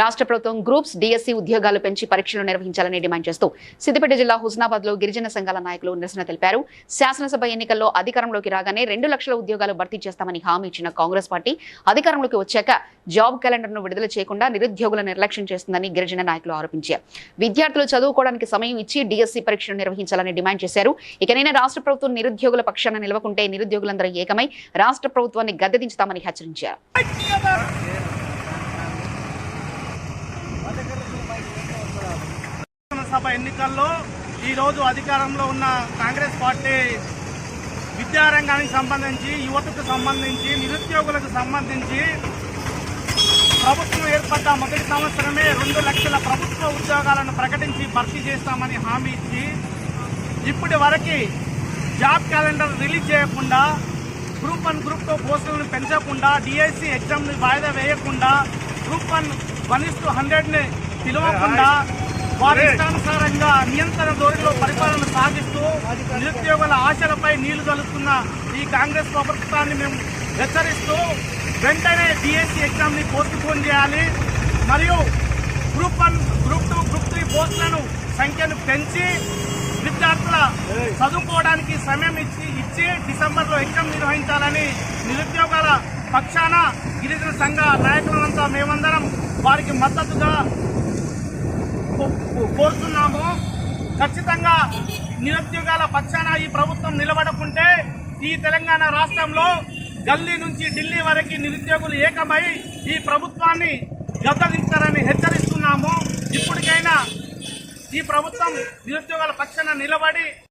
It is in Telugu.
రాష్ట్ర ప్రభుత్వం గ్రూప్స్ డిఎస్సి ఉద్యోగాలు పెంచి పరీక్షలు నిర్వహించాలని డిమాండ్ చేస్తూ సిద్దిపేట జిల్లా హుస్నాబాద్లో గిరిజన సంఘాల నాయకులు నిరసన తెలిపారు. శాసనసభ ఎన్నికల్లో అధికారంలోకి రాగానే రెండు లక్షల ఉద్యోగాలు భర్తీ చేస్తామని హామీ ఇచ్చిన కాంగ్రెస్ పార్టీ అధికారంలోకి వచ్చాక జాబ్ క్యాలెండర్ను విడుదల చేయకుండా నిరుద్యోగుల నిర్లక్ష్యం చేస్తుందని గిరిజన నాయకులు ఆరోపించారు. విద్యార్థులు చదువుకోవడానికి సమయం ఇచ్చి డిఎస్సి పరీక్షలు నిర్వహించాలని డిమాండ్ చేశారు. ఇకనైనా రాష్ట్ర ప్రభుత్వం నిరుద్యోగుల పక్షాన నిలవకుంటే నిరుద్యోగులందరూ ఏకమై రాష్ట్ర ప్రభుత్వాన్ని గద్దెదించుతామని హెచ్చరించారు. సభ ఎన్నికల్లో ఈరోజు అధికారంలో ఉన్న కాంగ్రెస్ పార్టీ విద్యారంగానికి సంబంధించి యువతకు సంబంధించి నిరుద్యోగులకు సంబంధించి ప్రభుత్వం ఏర్పడ్డ మొదటి సంవత్సరమే రెండు లక్షల ప్రభుత్వ ఉద్యోగాలను ప్రకటించి భర్తీ చేస్తామని హామీ ఇచ్చి ఇప్పటి వరకు జాబ్ క్యాలెండర్ రిలీజ్ చేయకుండా గ్రూప్ వన్ గ్రూప్ టూ పోస్టులను పెంచకుండా డిఐసి ఎగ్జామ్ని వాయిదా వేయకుండా group one one is to హండ్రెడ్ని పిలవకుండా వారి ఇష్టానుసారంగా నియంత్రణ ధోరణిలో పరిపాలన సాగిస్తూ నిరుద్యోగుల ఆశలపై నీళ్ళు కలుస్తున్న ఈ కాంగ్రెస్ ప్రభుత్వాన్ని మేము హెచ్చరిస్తూ వెంటనే డిఎస్సి ఎగ్జామ్ని పోస్ట్ పోన్ చేయాలి. మరియు group one group two group three పోస్టులను సంఖ్యను పెంచి విద్యార్థుల చదువుకోవడానికి సమయం ఇచ్చి ఇచ్చి డిసెంబర్లో ఎగ్జామ్ నిర్వహించాలని నిరుద్యోగాల పక్షాన గిరిజన సంఘ నాయకులంతా మేమందరం వారికి మద్దతుగా కోరుతున్నాము. ఖచ్చితంగా నిరుద్యోగాల పక్షాన ఈ ప్రభుత్వం నిలబడకుంటే ఈ తెలంగాణ రాష్ట్రంలో గల్లీ నుంచి ఢిల్లీ వరకు నిరుద్యోగులు ఏకమై ఈ ప్రభుత్వాన్ని గద్దలించారని హెచ్చరిస్తున్నాము. ఇప్పటికైనా ఈ ప్రభుత్వం నిరుద్యోగాల పక్షాన నిలబడి